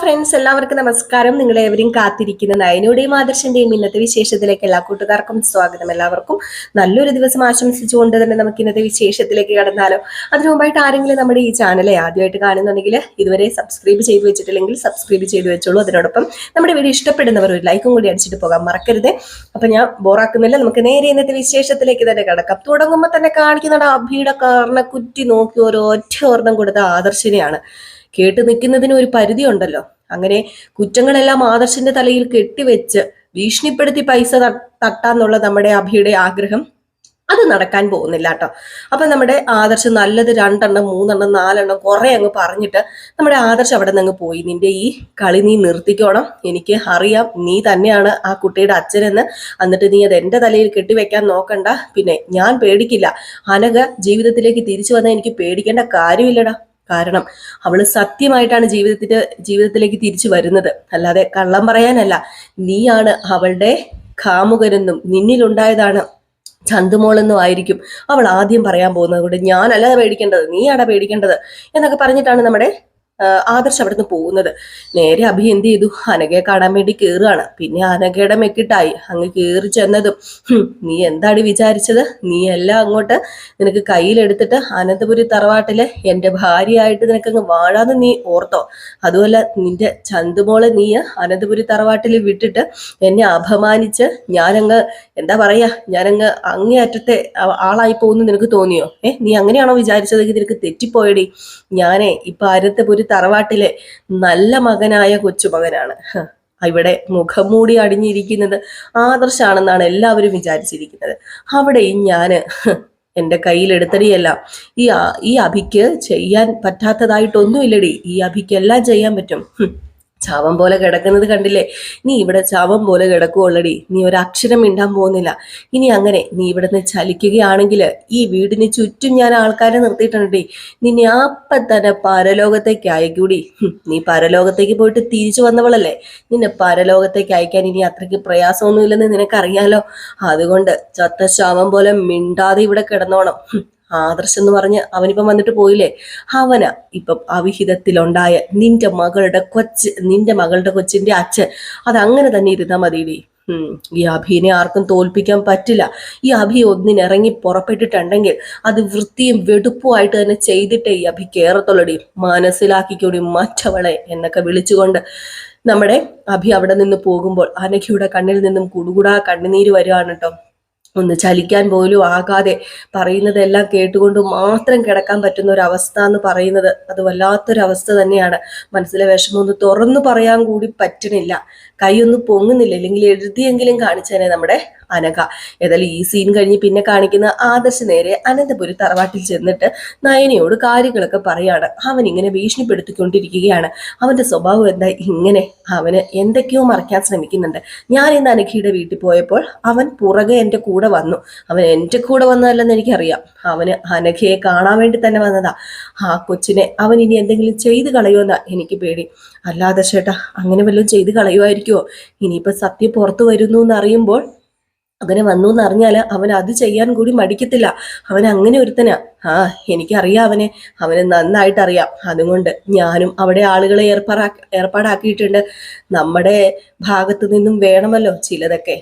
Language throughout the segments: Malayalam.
ഫ്രണ്ട്സ് എല്ലാവർക്കും നമസ്കാരം. നിങ്ങൾ എവരും കാത്തിരിക്കുന്ന നയനയുടെയും ആദർശന്റെയും ഇന്നത്തെ വിശേഷത്തിലേക്ക് എല്ലാ കൂട്ടുകാർക്കും സ്വാഗതം എല്ലാവർക്കും. നല്ലൊരു ദിവസം ആശംസിച്ചുകൊണ്ട് തന്നെ നമുക്ക് ഇന്നത്തെ വിശേഷത്തിലേക്ക് കടന്നാലോ. അതിനു മുമ്പായിട്ട് ആരെങ്കിലും നമ്മുടെ ഈ ചാനലെ ആദ്യമായിട്ട് കാണുന്നുണ്ടെങ്കിൽ ഇതുവരെ സബ്സ്ക്രൈബ് ചെയ്ത് വെച്ചിട്ടില്ലെങ്കിൽ സബ്സ്ക്രൈബ് ചെയ്ത് വെച്ചോളൂ. അതിനോടൊപ്പം നമ്മുടെ വീഡിയോ ഇഷ്ടപ്പെടുന്നവർ ഒരു ലൈക്കും കൂടി അടിച്ചിട്ട് പോകാൻ മറക്കരുത്. അപ്പൊ ഞാൻ ബോറാക്കുന്നില്ല നമുക്ക് നേരെ ഇന്നത്തെ വിശേഷത്തിലേക്ക് തന്നെ കിടക്കാം. തുടങ്ങുമ്പോൾ തന്നെ കാണിക്കുന്ന അഭിയുടെ കാരണക്കുറ്റി നോക്കി ഓരോ ഒറ്റ ഓർണം കൊടുത്ത ആദർശിനെയാണ്. കേട്ട് നിൽക്കുന്നതിന് ഒരു പരിധി ഉണ്ടല്ലോ അങ്ങനെ കുറ്റങ്ങളെല്ലാം ആദർശിന്റെ തലയിൽ കെട്ടിവെച്ച് ഭീഷണിപ്പെടുത്തി പൈസ തട്ടാന്നുള്ള നമ്മുടെ അഭിയുടെ ആഗ്രഹം. അത് നടക്കാൻ പോകുന്നില്ല കേട്ടോ. അപ്പൊ നമ്മുടെ ആദർശം നല്ലത് രണ്ടെണ്ണം മൂന്നെണ്ണം നാലെണ്ണം കുറെ അങ്ങ് പറഞ്ഞിട്ട് നമ്മുടെ ആദർശം അവിടെ നിന്ന് പോയി. നിന്റെ ഈ കളി നീ നിർത്തിക്കോണം. എനിക്ക് അറിയാം നീ തന്നെയാണ് ആ കുട്ടിയുടെ അച്ഛനെന്ന്. എന്നിട്ട് നീ അത് എന്റെ തലയിൽ കെട്ടിവെക്കാൻ നോക്കണ്ട. പിന്നെ ഞാൻ പേടിക്കില്ല. അനഘ ജീവിതത്തിലേക്ക് തിരിച്ചു വന്നാൽ എനിക്ക് പേടിക്കേണ്ട കാര്യമില്ലടാ. കാരണം അവൾ സത്യമായിട്ടാണ് ജീവിതത്തിന്റെ ജീവിതത്തിലേക്ക് തിരിച്ചു വരുന്നത്. അല്ലാതെ കള്ളം പറയാനല്ല. നീയാണ് അവളുടെ കാമുകരെന്നും നിന്നിലുണ്ടായതാണ് ചന്തുമോളെന്നും ആയിരിക്കും അവൾ ആദ്യം പറയാൻ പോകുന്നത്. കൊണ്ട് ഞാനല്ല പേടിക്കേണ്ടത് നീയാണ് പേടിക്കേണ്ടത് എന്നൊക്കെ പറഞ്ഞിട്ടാണ് നമ്മുടെ ആദർശ് അവിടുന്ന് പോകുന്നത്. നേരെ അഭി എന്ത് ചെയ്തു? അനഘയെ കാണാൻ വേണ്ടി കയറുകയാണ് പിന്നെ അനഘയുടെ മെക്കിട്ടായി. അങ്ങ് കയറി ചെന്നതും നീ എന്താണ് വിചാരിച്ചത്? നീ എല്ലാം അങ്ങോട്ട് നിനക്ക് കയ്യിലെടുത്തിട്ട് അനന്തപുരി തറവാട്ടിൽ എന്റെ ഭാര്യയായിട്ട് നിനക്ക് നിനക്കങ്ങ് വാഴാന്ന് നീ ഓർത്തോ? അതുമല്ല നിന്റെ ചന്തുമോളെ നീ അനന്തപുരി തറവാട്ടിൽ വിട്ടിട്ട് എന്നെ അപമാനിച്ച് ഞാനങ്ങ് എന്താ പറയാ ഞാനങ്ങ് അങ്ങേയറ്റത്തെ ആളായി പോകുന്നു നിനക്ക് തോന്നിയോ? ഏ നീ അങ്ങനെയാണോ വിചാരിച്ചതെങ്കിൽ നിനക്ക് തെറ്റിപ്പോയടി. ഞാനേ ഇപ്പൊ അനന്തപുരി തറവാട്ടിലെ നല്ല മകനായ കൊച്ചുമകനാണ്. ഇവിടെ ഇവിടെ മുഖംമൂടി അടിഞ്ഞിരിക്കുന്നത് ആദർശാണെന്നാണ് എല്ലാവരും വിചാരിച്ചിരിക്കുന്നത്. അവിടെ ഞാൻ എന്റെ കയ്യിലെടുത്തടിയല്ല ഈ ഈ അഭിക്ക് ചെയ്യാൻ പറ്റാത്തതായിട്ടൊന്നുമില്ലടി. ഈ അഭിക്ക് എല്ലാം ചെയ്യാൻ പറ്റും. ശവം പോലെ കിടക്കുന്നത് കണ്ടില്ലേ? നീ ഇവിടെ ചാവം പോലെ കിടക്കുവുള്ളടി നീ ഒരു അക്ഷരം മിണ്ടാൻ പോകുന്നില്ല. ഇനി അങ്ങനെ നീ ഇവിടുന്ന് ചലിക്കുകയാണെങ്കിൽ ഈ വീടിന് ചുറ്റും ഞാൻ ആൾക്കാരെ നിർത്തിയിട്ടുണ്ടേ നിന്നെ അപ്പം തന്നെ പരലോകത്തേക്ക് അയക്കൂടി. നീ പരലോകത്തേക്ക് പോയിട്ട് തിരിച്ചു വന്നവളല്ലേ? നിന്നെ പരലോകത്തേക്ക് അയക്കാൻ ഇനി അത്രയ്ക്ക് പ്രയാസമൊന്നുമില്ലെന്ന് നിനക്കറിയാലോ? അതുകൊണ്ട് ചത്ത ശവം പോലെ മിണ്ടാതെ ഇവിടെ കിടന്നോണം. ആദർശ് എന്ന് പറഞ്ഞ് അവനിപ്പം വന്നിട്ട് പോയില്ലേ? അവന ഇപ്പം അവിഹിതത്തിലുണ്ടായ നിന്റെ മകളുടെ കൊച്ച് നിന്റെ മകളുടെ കൊച്ചിന്റെ അച്ഛൻ. അത് അങ്ങനെ തന്നെ ഇരുന്നാ മതിയിടി ഈ അഭിനെ ആർക്കും തോൽപ്പിക്കാൻ പറ്റില്ല. ഈ അഭി ഒന്നിനിറങ്ങി പുറപ്പെട്ടിട്ടുണ്ടെങ്കിൽ അത് വൃത്തിയും വെടുപ്പുമായിട്ട് തന്നെ ചെയ്തിട്ടേ ഈ അഭി കേറത്തുള്ളടി മനസ്സിലാക്കിക്കൂടി മറ്റവളെ എന്നൊക്കെ വിളിച്ചുകൊണ്ട് നമ്മുടെ അഭി അവിടെ നിന്ന് പോകുമ്പോൾ അനഘിയുടെ കണ്ണിൽ നിന്നും കുടുകുടാ കണ്ണുനീര് വരുവാണ് കേട്ടോ. ഒന്ന് ചലിക്കാൻ പോലും ആകാതെ പറയുന്നതെല്ലാം കേട്ടുകൊണ്ട് മാത്രം കിടക്കാൻ പറ്റുന്ന ഒരു അവസ്ഥ എന്ന് പറയുന്നത് അത് വല്ലാത്തൊരവസ്ഥ തന്നെയാണ്. മനസ്സിലെ വിഷമം ഒന്ന് തുറന്നു പറയാൻ കൂടി പറ്റണില്ല. കൈയൊന്നും പൊങ്ങുന്നില്ല. അല്ലെങ്കിൽ എഴുതിയെങ്കിലും കാണിച്ചേനെ നമ്മുടെ അനഘ. ഏതായാലും ഈ സീൻ കഴിഞ്ഞ് പിന്നെ കാണിക്കുന്ന ആദർശ് നേരെ അനന്തപുരി തറവാട്ടിൽ ചെന്നിട്ട് നയനയോട് കാര്യങ്ങളൊക്കെ പറയാണ്. അവൻ ഇങ്ങനെ ഭീഷണിപ്പെടുത്തിക്കൊണ്ടിരിക്കുകയാണ്. അവന്റെ സ്വഭാവം എന്താ? ഇങ്ങനെ അവന് എന്തൊക്കെയോ മറയ്ക്കാൻ ശ്രമിക്കുന്നുണ്ട്. ഞാൻ ഇന്ന് അനഘയുടെ വീട്ടിൽ പോയപ്പോൾ അവൻ പുറകെ എന്റെ കൂടെ വന്നു. അവൻ എന്റെ കൂടെ വന്നതല്ലെന്ന് എനിക്കറിയാം. അവന് അനഘയെ കാണാൻ വേണ്ടി തന്നെ വന്നതാ. ആ കൊച്ചിനെ അവൻ ഇനി എന്തെങ്കിലും ചെയ്ത് കളയുമെന്നാ എനിക്ക് പേടി. അല്ലാതെ ചേട്ടാ അങ്ങനെ വല്ലതും ചെയ്ത് കളയുമായിരിക്കുമോ ഇനിയിപ്പോൾ സത്യം പുറത്തു വരുന്നു എന്നറിയുമ്പോൾ അങ്ങനെ വന്നു എന്ന് അറിഞ്ഞാൽ അവൻ അത് ചെയ്യാൻ കൂടി മടിക്കത്തില്ല. അവൻ അങ്ങനെ ഒരുത്തനാ. ആ എനിക്കറിയാം അവനെ. അവനെ നന്നായിട്ട് അറിയാം അതുകൊണ്ട് ഞാനും അവിടെ ആളുകളെ ഏർപ്പാടാ ഏർപ്പാടാക്കിയിട്ടുണ്ട്. നമ്മുടെ ഭാഗത്തു നിന്നും വേണമല്ലോ ചിലതൊക്കെ.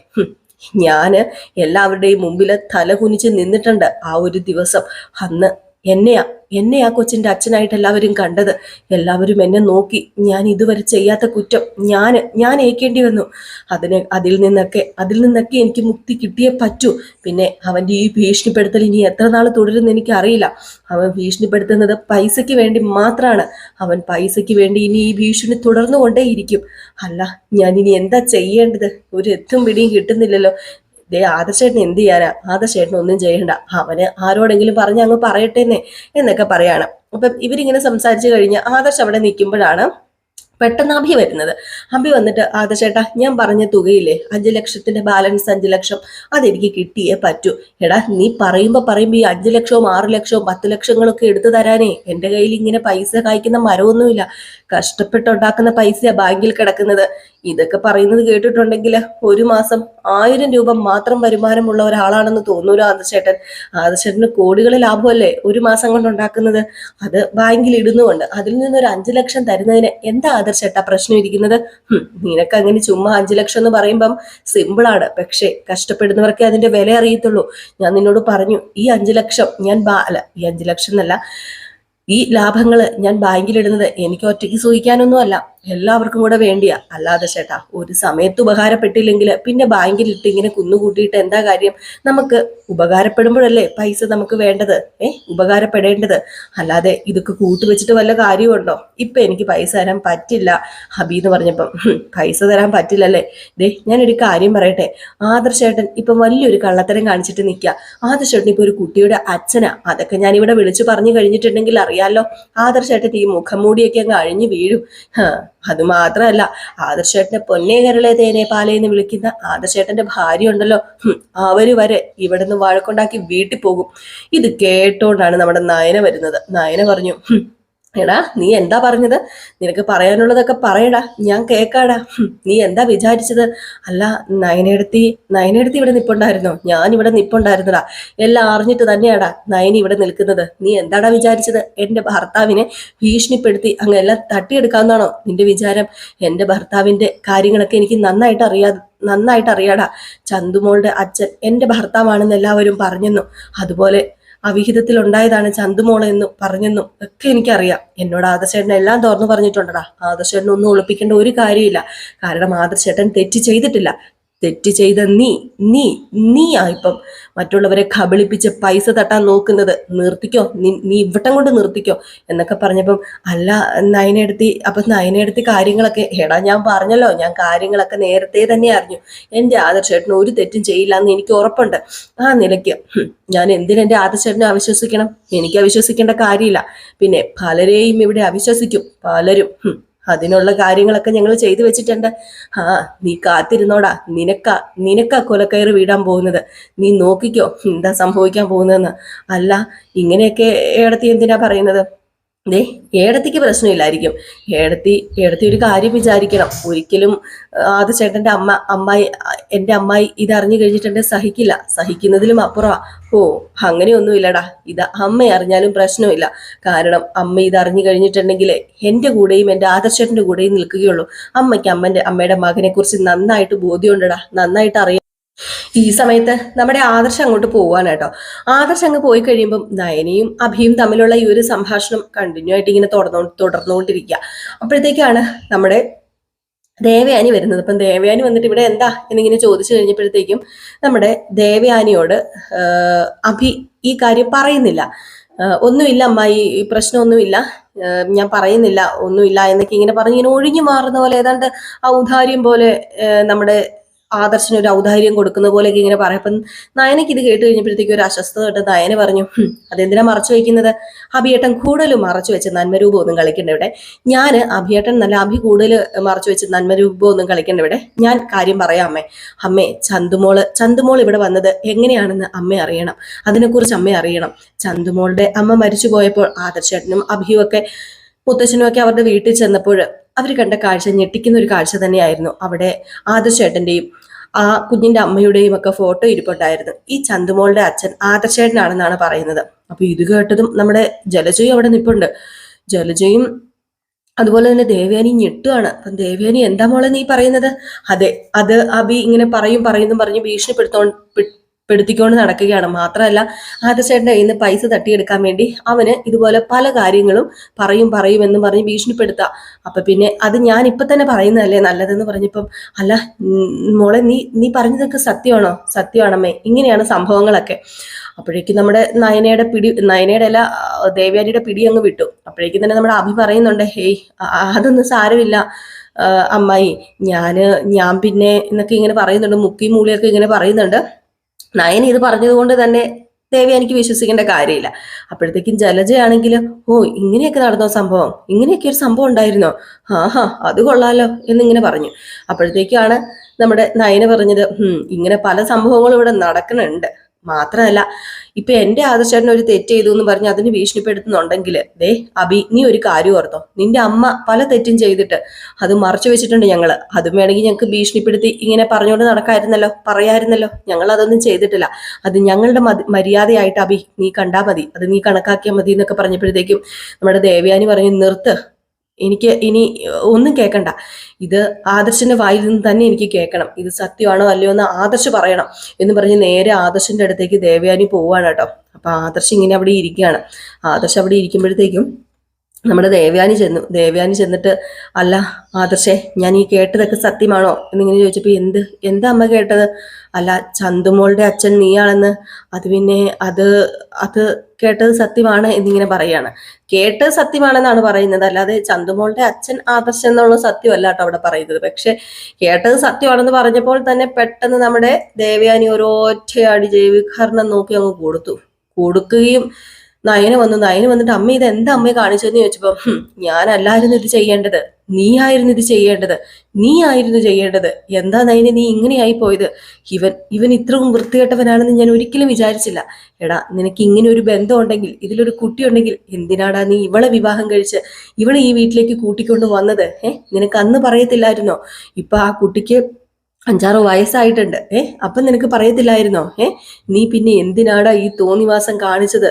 ഞാൻ എല്ലാവരുടെയും മുമ്പിൽ തല കുനിച്ച് നിന്നിട്ടുണ്ട് ആ ഒരു ദിവസം. അന്ന് എന്നെയാ എന്നെ ആ കൊച്ചിന്റെ അച്ഛനായിട്ട് എല്ലാവരും കണ്ടത്. എല്ലാവരും എന്നെ നോക്കി ഞാൻ ഇതുവരെ ചെയ്യാത്ത കുറ്റം ഞാൻ ഞാൻ ഏൽക്കേണ്ടി വന്നു. അതിന് അതിൽ നിന്നൊക്കെ അതിൽ നിന്നൊക്കെ എനിക്ക് മുക്തി കിട്ടിയേ പറ്റൂ. പിന്നെ അവന്റെ ഈ ഭീഷണിപ്പെടുത്തൽ ഇനി എത്ര നാൾ തുടരുമെന്ന് എനിക്ക് അറിയില്ല അവൻ ഭീഷണിപ്പെടുത്തുന്നത് പൈസയ്ക്ക് വേണ്ടി മാത്രമാണ് അവൻ പൈസയ്ക്ക് വേണ്ടി ഇനി ഈ ഭീഷണി തുടർന്നുകൊണ്ടേയിരിക്കും. അല്ല ഞാൻ ഇനി എന്താ ചെയ്യേണ്ടത്? ഒരു എത്തും പിടിയും കിട്ടുന്നില്ലല്ലോ. ദേ ആദശേട്ടൻ എന്ത് ചെയ്യാനാ? ആദശേട്ടൻ ഒന്നും ചെയ്യണ്ട. അവന് ആരോടെങ്കിലും പറഞ്ഞ് അങ്ങ് പറയട്ടെന്നേ എന്നൊക്കെ പറയാണ്. അപ്പം ഇവരിങ്ങനെ സംസാരിച്ചു കഴിഞ്ഞ് ആദർശ് അവിടെ നിൽക്കുമ്പോഴാണ് പെട്ടെന്ന് അഭി വരുന്നത്. അഭി വന്നിട്ട് ആദർശേട്ടാ ഞാൻ പറഞ്ഞ തുകയില്ലേ? അഞ്ചു ലക്ഷത്തിന്റെ ബാലൻസ് അഞ്ചു ലക്ഷം. അതെനിക്ക് കിട്ടിയേ പറ്റൂ. എടാ നീ പറയുമ്പോ പറയുമ്പോ ഈ അഞ്ചു ലക്ഷവും ആറു ലക്ഷവും പത്ത് ലക്ഷങ്ങളൊക്കെ എടുത്തു തരാനേ. എന്റെ കയ്യിൽ ഇങ്ങനെ പൈസ കായ്ക്കുന്ന മരമൊന്നുമില്ല. കഷ്ടപ്പെട്ടുണ്ടാക്കുന്ന പൈസയാ ബാങ്കിൽ കിടക്കുന്നത്. ഇതൊക്കെ പറയുന്നത് കേട്ടിട്ടുണ്ടെങ്കിൽ ഒരു മാസം ആയിരം രൂപ മാത്രം വരുമാനമുള്ള ഒരാളാണെന്ന് തോന്നൂല ആദർശേട്ടൻ ആദർശേട്ടന് കോടികൾ ലാഭമല്ലേ ഒരു മാസം കൊണ്ട് ഉണ്ടാക്കുന്നത്? അത് ബാങ്കിൽ ഇടുന്നുകൊണ്ട് അതിൽ നിന്ന് ഒരു അഞ്ചു ലക്ഷം തരുന്നതിന് എന്താ ആദർശേട്ടാ പ്രശ്നം ഇരിക്കുന്നത്. നിനക്ക് അങ്ങനെ ചുമ്മാ അഞ്ചു ലക്ഷം എന്ന് പറയുമ്പം സിമ്പിളാണ് പക്ഷേ കഷ്ടപ്പെടുന്നവർക്കേ അതിന്റെ വില അറിയത്തുള്ളൂ. ഞാൻ നിന്നോട് പറഞ്ഞു ഈ അഞ്ചു ലക്ഷം ഞാൻ അല്ല ഈ അഞ്ചു ലക്ഷം എന്നല്ല ഈ ലാഭങ്ങൾ ഞാൻ ബാങ്കിലിടുന്നത്. എനിക്ക് ഒറ്റയ്ക്ക് സൂഹിക്കാനൊന്നും അല്ല എല്ലാവർക്കും കൂടെ വേണ്ടിയാ. അല്ലാതെ ചേട്ടാ ഒരു സമയത്ത് ഉപകാരപ്പെട്ടില്ലെങ്കിൽ പിന്നെ ബാങ്കിലിട്ട് ഇങ്ങനെ കുന്നുകൂട്ടിയിട്ട് എന്താ കാര്യം? നമുക്ക് ഉപകാരപ്പെടുമ്പോഴല്ലേ പൈസ നമുക്ക് വേണ്ടത്? ഏ ഉപകാരപ്പെടേണ്ടത്. അല്ലാതെ ഇതൊക്കെ കൂട്ടുവെച്ചിട്ട് വല്ല കാര്യമുണ്ടോ? ഇപ്പൊ എനിക്ക് പൈസ തരാൻ പറ്റില്ല. ഹബി എന്ന് പറഞ്ഞപ്പം പൈസ തരാൻ പറ്റില്ലല്ലേ? ദേ ഞാനൊരു കാര്യം പറയട്ടെ. ആദർശേട്ടൻ ഇപ്പൊ വലിയൊരു കള്ളത്തരം കാണിച്ചിട്ട് നിൽക്കുക ആദർശേട്ടൻ ഇപ്പൊ ഒരു കുട്ടിയുടെ അച്ഛനാ. അതൊക്കെ ഞാൻ ഇവിടെ വിളിച്ചു പറഞ്ഞു കഴിഞ്ഞിട്ടുണ്ടെങ്കിൽ അറിയാലോ. ആദർശേട്ടൻ ഈ മുഖം മൂടിയൊക്കെ അങ്ങ് അഴിഞ്ഞു വീഴും. ഹാ, അത് മാത്രമല്ല ആദർശേട്ടനെ പൊന്നേ കരളെ തേനെ പാലേന്ന് വിളിക്കുന്ന ആദർശേട്ടന്റെ ഭാര്യ ഉണ്ടല്ലോ അവർ വരെ ഇവിടുന്ന് വഴക്കുണ്ടാക്കി വീട്ടിൽ പോകും. ഇത് കേട്ടോണ്ടാണ് നമ്മുടെ നയന വരുന്നത്. നയന പറഞ്ഞു "ഹും, എടാ നീ എന്താ പറഞ്ഞത്? നിനക്ക് പറയാനുള്ളതൊക്കെ പറയടാ ഞാൻ കേക്കാടാ. നീ എന്താ വിചാരിച്ചത്? അല്ല നയനെടുത്തി നയനെടുത്തി ഇവിടെ നിപ്പുണ്ടായിരുന്നോ? ഞാൻ ഇവിടെ നിപ്പുണ്ടായിരുന്നടാ. എല്ലാം അറിഞ്ഞിട്ട് തന്നെയാടാ നയനി ഇവിടെ നിൽക്കുന്നത്. നീ എന്താടാ വിചാരിച്ചത്? എന്റെ ഭർത്താവിനെ ഭീഷണിപ്പെടുത്തി അങ്ങ് എല്ലാം തട്ടിയെടുക്കാവുന്നതാണോ നിന്റെ വിചാരം? എന്റെ ഭർത്താവിന്റെ കാര്യങ്ങളൊക്കെ എനിക്ക് നന്നായിട്ട് അറിയാ നന്നായിട്ട് അറിയാടാ. ചന്തുമോളുടെ അച്ഛൻ എന്റെ ഭർത്താവാണെന്ന് എല്ലാവരും പറഞ്ഞെന്നു അതുപോലെ അവിഹിതത്തിൽ ഉണ്ടായതാണ് ചന്തുമോൾ എന്ന് പറഞ്ഞെന്നും ഒക്കെ എനിക്കറിയാം. എന്നോട് ആദർശേട്ടൻ എല്ലാം തുറന്നു പറഞ്ഞിട്ടുണ്ടടാ. ആദർശേട്ടൻ ഒന്നും ഒളിപ്പിക്കേണ്ട ഒരു കാര്യമില്ല. കാരണം ആദർശേട്ടൻ തെറ്റ് ചെയ്തിട്ടില്ല. തെറ്റ് ചെയ്ത നീ നീ നീയാ ഇപ്പം മറ്റുള്ളവരെ കബളിപ്പിച്ച് പൈസ തട്ടാൻ നോക്കുന്നത് നിർത്തിക്കോ? നീ നീ ഇവിട്ടം കൊണ്ട് നിർത്തിക്കോ? എന്നൊക്കെ പറഞ്ഞപ്പം അല്ല നയനെടുത്തി അപ്പൊ നയനെടുത്തി കാര്യങ്ങളൊക്കെ എടാ ഞാൻ പറഞ്ഞല്ലോ ഞാൻ കാര്യങ്ങളൊക്കെ നേരത്തെ തന്നെ അറിഞ്ഞു. എന്റെ ആദർശേട്ടന് ഒരു തെറ്റും ചെയ്യില്ല എന്ന് എനിക്ക് ഉറപ്പുണ്ട്. ആ നിലയ്ക്ക് ഞാൻ എന്തിനെന്റെ ആദർശേട്ടനെ അവിശ്വസിക്കണം? എനിക്ക് അവിശ്വസിക്കേണ്ട കാര്യമില്ല. പിന്നെ പലരെയും ഇവിടെ അവിശ്വസിക്കും പലരും അതിനുള്ള കാര്യങ്ങളൊക്കെ ഞങ്ങൾ ചെയ്തു വെച്ചിട്ടുണ്ട്. ആ നീ കാത്തിരുന്നോടാ. നിനക്ക നിനക്കാ കൊലക്കയറ് വീടാൻ പോകുന്നത്. നീ നോക്കിക്കോ എന്താ സംഭവിക്കാൻ പോകുന്നതെന്ന്. അല്ല ഇങ്ങനെയൊക്കെ ഏടത്തി എന്തിനാ പറയുന്നത്? ദേ ഏടത്തിക്ക് പ്രശ്നമില്ലായിരിക്കും. ഏടത്തി ഏടത്തി ഒരു കാര്യം വിചാരിക്കണം. ഒരിക്കലും ആദ്യ ചേട്ടന്റെ അമ്മ അമ്മായി എന്റെ അമ്മായി ഇതറിഞ്ഞു കഴിഞ്ഞിട്ടുണ്ട് സഹിക്കില്ല. സഹിക്കുന്നതിലും അപ്പുറമാ. ഓ അങ്ങനെയൊന്നുമില്ലടാ. ഇത് അമ്മ അറിഞ്ഞാലും പ്രശ്നമില്ല. കാരണം അമ്മ ഇത് അറിഞ്ഞു കഴിഞ്ഞിട്ടുണ്ടെങ്കിൽ എന്റെ കൂടെയും എന്റെ ആദർശേട്ടന്റെ കൂടെയും നിൽക്കുകയുള്ളൂ. അമ്മയ്ക്ക് അമ്മന്റെ അമ്മയുടെ മകനെക്കുറിച്ച് നന്നായിട്ട് ബോധ്യമുണ്ടടാ. നന്നായിട്ട് അറിയാം. ഈ സമയത്ത് നമ്മുടെ ആദർശം അങ്ങോട്ട് പോവാണ് കേട്ടോ. ആദർശം അങ്ങ് പോയി കഴിയുമ്പം നയനയും അഭിയും തമ്മിലുള്ള ഈ ഒരു സംഭാഷണം കണ്ടിന്യൂ ആയിട്ട് ഇങ്ങനെ തുടർന്നു തുടർന്നുകൊണ്ടിരിക്കുക അപ്പോഴത്തേക്കാണ് നമ്മുടെ ദേവയാനി വരുന്നത്. അപ്പം ദേവയാനി വന്നിട്ട് ഇവിടെ എന്താ എന്നിങ്ങനെ ചോദിച്ചു കഴിഞ്ഞപ്പോഴത്തേക്കും നമ്മുടെ ദേവയാനിയോട് അഭി ഈ കാര്യം പറയുന്നില്ല. ഒന്നുമില്ല അമ്മായി ഈ പ്രശ്നമൊന്നുമില്ല. ഞാൻ പറയുന്നില്ല ഒന്നുമില്ല എന്നൊക്കെ ഇങ്ങനെ പറഞ്ഞ് ഇങ്ങനെ ഒഴിഞ്ഞു മാറുന്ന പോലെ ഏതാണ്ട് ഔദാര്യം പോലെ നമ്മുടെ ആദർശന് ഒരു ഔദാര്യം കൊടുക്കുന്ന പോലെയൊക്കെ ഇങ്ങനെ പറയാം. അപ്പം നയനയ്ക്ക് ഇത് കേട്ട് കഴിഞ്ഞപ്പോഴത്തേക്കും ഒരു അസ്വസ്ഥത കേട്ട് നയന പറഞ്ഞു "ഹും, അതെന്തിനാ മറച്ചു വയ്ക്കുന്നത് അഭിയേട്ടൻ കൂടുതലും മറച്ചു വെച്ച് നന്മരൂപം ഒന്നും കളിക്കേണ്ട ഇവിടെ. ഞാൻ അഭിയേട്ടൻ നല്ല അഭി കൂടുതൽ മറച്ചു വെച്ച് നന്മരൂപം ഒന്നും കളിക്കേണ്ട ഇവിടെ. ഞാൻ കാര്യം പറയാം അമ്മേ. അമ്മേ ചന്തുമോൾ ചന്തുമോൾ ഇവിടെ വന്നത് എങ്ങനെയാണെന്ന് അമ്മ അറിയണം. അതിനെക്കുറിച്ച് അമ്മ അറിയണം. ചന്തുമോളുടെ അമ്മ മരിച്ചു പോയപ്പോൾ ആദർശേട്ടനും അഭിയും ഒക്കെ മുത്തച്ഛനും ഒക്കെ അവരുടെ വീട്ടിൽ ചെന്നപ്പോൾ അവർ കണ്ട കാഴ്ച ഞെട്ടിക്കുന്ന ഒരു കാഴ്ച തന്നെയായിരുന്നു അവിടെ ആദർശേട്ടന്റെയും ആ കുഞ്ഞിന്റെ അമ്മയുടെയും ഒക്കെ ഫോട്ടോ ഇരിപ്പുണ്ടായിരുന്നു. ഈ ചന്തുമോളുടെ അച്ഛൻ ആദർശേട്ടനാണെന്നാണ് പറയുന്നത്. അപ്പോൾ ഇത് കേട്ടതും നമ്മുടെ ജലജയും അവിടെ നിൽപ്പുണ്ട് ജലജയും അതുപോലെ തന്നെ ദേവയാനി ഞെട്ടുകയാണ് അപ്പം ദേവയാനി എന്താ മോളെ നീ പറയുന്നത്? അതെ അത് അബി ഇങ്ങനെ പറയും പറയുന്നു പറഞ്ഞ് ഭീഷണിപ്പെടുത്തോ പെടുത്തിക്കൊണ്ട് നടക്കുകയാണ്. മാത്രമല്ല ആദർശേട്ടന്റെ കയ്യിൽ നിന്ന് പൈസ തട്ടിയെടുക്കാൻ വേണ്ടി അവന് ഇതുപോലെ പല കാര്യങ്ങളും പറയും പറയും എന്ന് പറഞ്ഞ് ഭീഷണിപ്പെടുത്താം. അപ്പൊ പിന്നെ അത് ഞാൻ ഇപ്പൊ തന്നെ പറയുന്നതല്ലേ നല്ലതെന്ന് പറഞ്ഞപ്പം അല്ല മോളെ നീ നീ പറഞ്ഞതൊക്കെ സത്യമാണോ? സത്യമാണമ്മേ. ഇങ്ങനെയാണ് സംഭവങ്ങളൊക്കെ. അപ്പോഴേക്കും നമ്മുടെ നയനയുടെ പിടി നയനയുടെ അല്ല ദേവയാനിയുടെ പിടി അങ്ങ് വിട്ടു. അപ്പോഴേക്കും തന്നെ നമ്മുടെ അഭി പറയുന്നുണ്ട് ഹേയ് അതൊന്നും സാരമില്ല അമ്മായി. ഞാൻ ഞാൻ പിന്നെ എന്നൊക്കെ ഇങ്ങനെ പറയുന്നുണ്ട് മുക്കി മൂളിയൊക്കെ ഇങ്ങനെ പറയുന്നുണ്ട്. നയൻ ഇത് പറഞ്ഞത് കൊണ്ട് തന്നെ ദേവി എനിക്ക് വിശ്വസിക്കേണ്ട കാര്യമില്ല. അപ്പോഴത്തേക്കും ജലജയാണെങ്കിൽ ഓ ഇങ്ങനെയൊക്കെ നടന്നോ സംഭവം? ഇങ്ങനെയൊക്കെ ഒരു സംഭവം ഉണ്ടായിരുന്നോ? ആഹാ അത് കൊള്ളാലോ എന്നിങ്ങനെ പറഞ്ഞു. അപ്പോഴത്തേക്കാണ് നമ്മുടെ നയന പറഞ്ഞത് "ഹും, ഇങ്ങനെ പല സംഭവങ്ങളും ഇവിടെ നടക്കുന്നുണ്ട്. മാത്രമല്ല ഇപ്പൊ എന്റെ ആദർശേട്ടൻ ഒരു തെറ്റ് ചെയ്തു എന്ന് പറഞ്ഞ് അതിന് ഭീഷണിപ്പെടുത്തുന്നുണ്ടെങ്കിൽ ദേ അബി നീ ഒരു കാര്യം ഓർത്തോ. നിന്റെ അമ്മ പല തെറ്റും ചെയ്തിട്ട് അത് മറച്ചു വെച്ചിട്ടുണ്ട് ഞങ്ങൾ. അതും വേണമെങ്കിൽ ഞങ്ങൾക്ക് ഭീഷണിപ്പെടുത്തി ഇങ്ങനെ പറഞ്ഞുകൊണ്ട് നടക്കായിരുന്നല്ലോ പറയായിരുന്നല്ലോ. ഞങ്ങൾ അതൊന്നും ചെയ്തിട്ടില്ല. അത് ഞങ്ങളുടെ മര്യാദയായിട്ട് അബി നീ കണ്ടാ മതി. അത് നീ കണക്കാക്കിയാൽ മതി എന്നൊക്കെ പറഞ്ഞപ്പോഴത്തേക്കും നമ്മുടെ ദേവയാനി പറഞ്ഞു നിർത്ത് എനിക്ക് ഇനി ഒന്നും കേൾക്കണ്ട ഇത് ആദർശന്റെ വായിൽ നിന്ന് തന്നെ എനിക്ക് കേൾക്കണം. ഇത് സത്യമാണോ അല്ലയോ എന്ന് ആദർശ് പറയണം എന്ന് പറഞ്ഞ് നേരെ ആദർശന്റെ അടുത്തേക്ക് ദേവയാനി പോവാണ് കേട്ടോ. അപ്പൊ ആദർശ് ഇങ്ങനെ അവിടെ ഇരിക്കുകയാണ്. ആദർശ് അവിടെ ഇരിക്കുമ്പോഴത്തേക്കും നമ്മുടെ ദേവയാനി ചെന്നു. ദേവയാനി ചെന്നിട്ട് അല്ല ആദർശേ ഞാൻ ഈ കേട്ടതൊക്കെ സത്യമാണോ? എന്നിങ്ങനെ ചോദിച്ചപ്പോൾ എന്ത് എന്താ അമ്മ കേട്ടത്? അല്ല ചന്തുമോളുടെ അച്ഛൻ നീയാണെന്ന്. അത് പിന്നെ അത് അത് കേട്ടത് സത്യമാണ് എന്നിങ്ങനെ പറയാണ്. കേട്ടത് സത്യമാണെന്നാണ് പറയുന്നത്. അല്ലാതെ ചന്തുമോളുടെ അച്ഛൻ ആദർശം എന്നുള്ള സത്യമല്ല കേട്ടോ അവിടെ പറയുന്നത്. പക്ഷെ കേട്ടത് സത്യമാണെന്ന് പറഞ്ഞപ്പോൾ തന്നെ പെട്ടെന്ന് നമ്മുടെ ദേവയാനി ഒറ്റയാടി ജൈവികരണം നോക്കി അങ്ങ് കൊടുത്തു. കൊടുക്കുകയും നയന വന്നു. നയന വന്നിട്ട് അമ്മ ഇത് എന്താ അമ്മയെ കാണിച്ചതെന്ന് ചോദിച്ചപ്പോ "ഹും, ഞാനല്ലായിരുന്നു ഇത് ചെയ്യേണ്ടത്. നീ ആയിരുന്നു ഇത് ചെയ്യേണ്ടത്. നീ ആയിരുന്നു ചെയ്യേണ്ടത്. എന്താ നയന നീ ഇങ്ങനെയായി പോയത്? ഇവൻ ഇവൻ ഇത്രയും വൃത്തികെട്ടവനാണെന്ന് ഞാൻ ഒരിക്കലും വിചാരിച്ചില്ല. എടാ നിനക്ക് ഇങ്ങനെ ഒരു ബന്ധം ഉണ്ടെങ്കിൽ ഇതിലൊരു കുട്ടി ഉണ്ടെങ്കിൽ എന്തിനാടാ നീ ഇവളെ വിവാഹം കഴിച്ച് ഇവളെ ഈ വീട്ടിലേക്ക് കൂട്ടിക്കൊണ്ട് വന്നത്? ഏഹ് നിനക്ക് അന്ന് പറയത്തില്ലായിരുന്നോ? ഇപ്പൊ ആ കുട്ടിക്ക് അഞ്ചാറ് വയസ്സായിട്ടുണ്ട്. ഏ അപ്പം നിനക്ക് പറയത്തില്ലായിരുന്നോ? ഏ നീ പിന്നെ എന്തിനാടാ ഈ തോന്നിവാസം കാണിച്ചത്?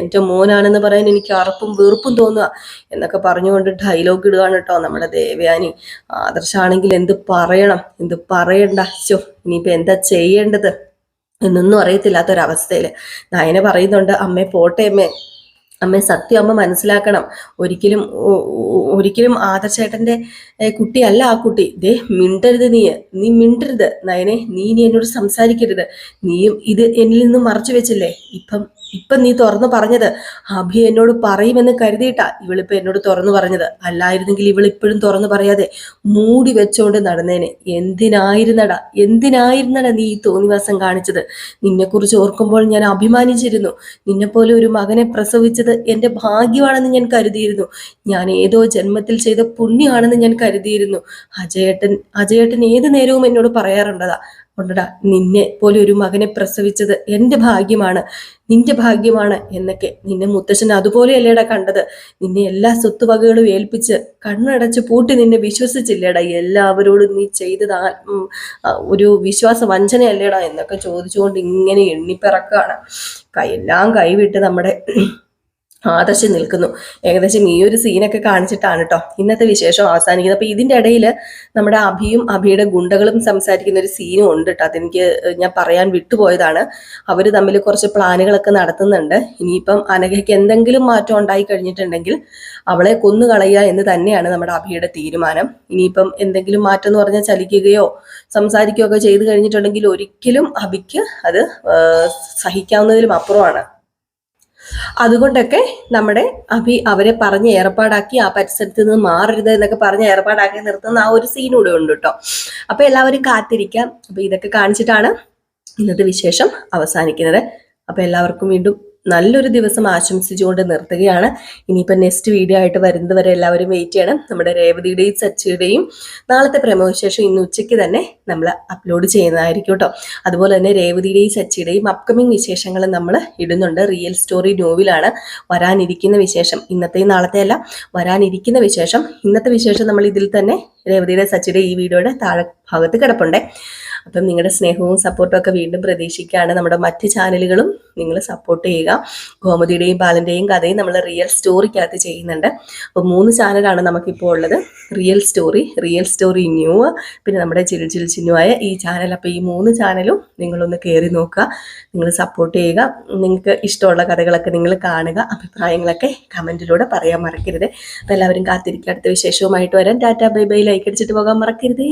എന്റെ മോനാണെന്ന് പറയാൻ എനിക്ക് അറപ്പും വെറുപ്പും തോന്നുക എന്നൊക്കെ പറഞ്ഞുകൊണ്ട് ഡയലോഗ് ഇടുകയാണ് കേട്ടോ നമ്മുടെ ദേവയാനി. ആദർശാണെങ്കിൽ എന്ത് പറയണം? എന്ത് പറയണ്ട? ചോ ഇനിയിപ്പോ എന്താ ചെയ്യേണ്ടത്? എന്നൊന്നും അറിയത്തില്ലാത്തൊരവസ്ഥയിൽ നയന പറയുന്നുണ്ട് അമ്മേ പോട്ടെ അമ്മേ. അമ്മേ സത്യം അമ്മ മനസ്സിലാക്കണം. ഒരിക്കലും ഒരിക്കലും ആദർശേട്ടന്റെ ഏ, കുട്ടിയല്ല ആ കുട്ടി. ദേ മിണ്ടരുത് നീ നീ മിണ്ടരുത്. നയനെ നീ ഇനി എന്നോട് സംസാരിക്കരുത്. നീയും ഇത് എന്നിൽ നിന്ന് മറച്ചു വെച്ചില്ലേ? ഇപ്പം ഇപ്പം നീ തുറന്നു പറഞ്ഞത്. അഭി എന്നോട് പറയുമെന്ന് കരുതിയിട്ടാ ഇവളിപ്പോൾ എന്നോട് തുറന്നു പറഞ്ഞത്. അല്ലായിരുന്നെങ്കിൽ ഇവൾ ഇപ്പോഴും തുറന്നു പറയാതെ മൂടി വെച്ചോണ്ട് നടന്നേനെ. എന്തിനായിരുന്നടാ? എന്തിനായിരുന്നടാ നീ ഈ തോന്നിവാസം കാണിച്ചത്? നിന്നെക്കുറിച്ച് ഓർക്കുമ്പോൾ ഞാൻ അഭിമാനിച്ചിരുന്നു. നിന്നെപ്പോലെ ഒരു മകനെ പ്രസവിച്ചത് എന്റെ ഭാഗ്യമാണെന്ന് ഞാൻ കരുതിയിരുന്നു. ഞാൻ ഏതോ ജന്മത്തിൽ ചെയ്ത പുണ്യമാണെന്ന് ഞാൻ കരുതിയിരുന്നു. അജയേട്ടൻ അജയേട്ടൻ ഏത് നേരവും എന്നോട് പറയാറുണ്ടതാ ഉണ്ടടാ നിന്നെ പോലെ ഒരു മകനെ പ്രസവിച്ചത് എന്റെ ഭാഗ്യമാണ് നിന്റെ ഭാഗ്യമാണ് എന്നൊക്കെ. നിന്നെ മുത്തച്ഛൻ അതുപോലെയല്ലേടാ കണ്ടത്. നിന്നെ എല്ലാ സ്വത്തുവകകളും ഏൽപ്പിച്ച് കണ്ണടച്ച് പൂട്ടി നിന്നെ വിശ്വസിച്ചില്ലേടാ. എല്ലാവരോടും നീ ചെയ്തത് ഒരു വിശ്വാസ വഞ്ചനയല്ലേടാ എന്നൊക്കെ ചോദിച്ചുകൊണ്ട് ഇങ്ങനെ എണ്ണിപ്പിറക്കാണ്. എല്ലാം കൈവിട്ട് നമ്മുടെ ആദർശം നിൽക്കുന്നു. ഏകദേശം ഈ ഒരു സീനൊക്കെ കാണിച്ചിട്ടാണ് കേട്ടോ ഇന്നത്തെ വിശേഷം അവസാനിക്കുന്നത്. അപ്പൊ ഇതിന്റെ ഇടയിൽ നമ്മുടെ അഭിയും അഭിയുടെ ഗുണ്ടകളും സംസാരിക്കുന്ന ഒരു സീനും ഉണ്ട് കേട്ടോ അതെനിക്ക് ഞാൻ പറയാൻ വിട്ടുപോയതാണ്. അവർ തമ്മിൽ കുറച്ച് പ്ലാനുകളൊക്കെ നടത്തുന്നുണ്ട്. ഇനിയിപ്പം അനഘയ്ക്ക് എന്തെങ്കിലും മാറ്റം ഉണ്ടായി കഴിഞ്ഞിട്ടുണ്ടെങ്കിൽ അവളെ കൊന്നുകളയുക എന്ന് തന്നെയാണ് നമ്മുടെ അഭിയുടെ തീരുമാനം. ഇനിയിപ്പം എന്തെങ്കിലും മാറ്റം എന്ന് പറഞ്ഞാൽ ചലിക്കുകയോ സംസാരിക്കുകയോ ഒക്കെ ചെയ്തു കഴിഞ്ഞിട്ടുണ്ടെങ്കിൽ ഒരിക്കലും അഭിക്ക് അത് സഹിക്കാവുന്നതിലും അപ്പുറമാണ്. അതുകൊണ്ടൊക്കെ നമ്മുടെ അഭി അവരെ പറഞ്ഞ് ഏർപ്പാടാക്കി ആ പരിസരത്ത് നിന്ന് മാറരുത് എന്നൊക്കെ പറഞ്ഞ് ഏർപ്പാടാക്കി നിർത്തുന്ന ആ ഒരു സീൻ ഉണ്ട് കേട്ടോ. അപ്പൊ എല്ലാവരും കാത്തിരിക്കാം. അപ്പൊ ഇതൊക്കെ കാണിച്ചിട്ടാണ് ഇന്നത്തെ വിശേഷം അവസാനിക്കുന്നത്. അപ്പൊ എല്ലാവർക്കും വീണ്ടും നല്ലൊരു ദിവസം ആശംസിച്ചുകൊണ്ട് നിർത്തുകയാണ്. ഇനിയിപ്പോൾ നെക്സ്റ്റ് വീഡിയോ ആയിട്ട് വരുന്നത് വരെ എല്ലാവരും വെയിറ്റ് ചെയ്യണം. നമ്മുടെ രേവതിയുടെയും സച്ചിയുടെയും നാളത്തെ പ്രമോശേഷം ഇന്ന് ഉച്ചയ്ക്ക് തന്നെ നമ്മൾ അപ്ലോഡ് ചെയ്യുന്നതായിരിക്കും കേട്ടോ. അതുപോലെ തന്നെ രേവതിയുടെയും സച്ചിയുടെയും അപ്കമിങ് വിശേഷങ്ങൾ നമ്മൾ ഇടുന്നുണ്ട്. റിയൽ സ്റ്റോറി നോവിലാണ് വരാനിരിക്കുന്ന വിശേഷം. ഇന്നത്തെയും നാളത്തെ അല്ല വരാനിരിക്കുന്ന വിശേഷം. ഇന്നത്തെ വിശേഷം നമ്മൾ ഇതിൽ തന്നെ രേവതിയുടെ സച്ചിയുടെ ഈ വീഡിയോയുടെ താഴെ ഭാഗത്ത് കിടപ്പുണ്ട്. അപ്പം നിങ്ങളുടെ സ്നേഹവും സപ്പോർട്ടും ഒക്കെ വീണ്ടും പ്രതീക്ഷിക്കുകയാണ്. നമ്മുടെ മറ്റ് ചാനലുകളും നിങ്ങൾ സപ്പോർട്ട് ചെയ്യുക. ഗോമതിയുടെയും ബാലന്റെയും കഥയും നമ്മൾ റിയൽ സ്റ്റോറിക്കകത്ത് ചെയ്യുന്നുണ്ട്. അപ്പോൾ മൂന്ന് ചാനലാണ് നമുക്കിപ്പോൾ ഉള്ളത്. Real story real story new പിന്നെ നമ്മുടെ ചിൽ ചിൽ ചിന്നുവായ ഈ ചാനൽ അപ്പോൾ ഈ മൂന്ന് ചാനലും നിങ്ങളൊന്ന് കയറി നോക്കുക. നിങ്ങൾ സപ്പോർട്ട് ചെയ്യുക. നിങ്ങൾക്ക് ഇഷ്ടമുള്ള കഥകളൊക്കെ നിങ്ങൾ കാണുക. അഭിപ്രായങ്ങളൊക്കെ കമന്റിലൂടെ പറയാൻ മറക്കരുത്. അപ്പോൾ എല്ലാവരും കാത്തിരിക്കുക. അടുത്ത വിശേഷവുമായിട്ട് വരാൻ ടാറ്റ ബൈ ബൈ. ലൈക്ക് അടിച്ചിട്ട് പോകാൻ മറക്കരുതേ.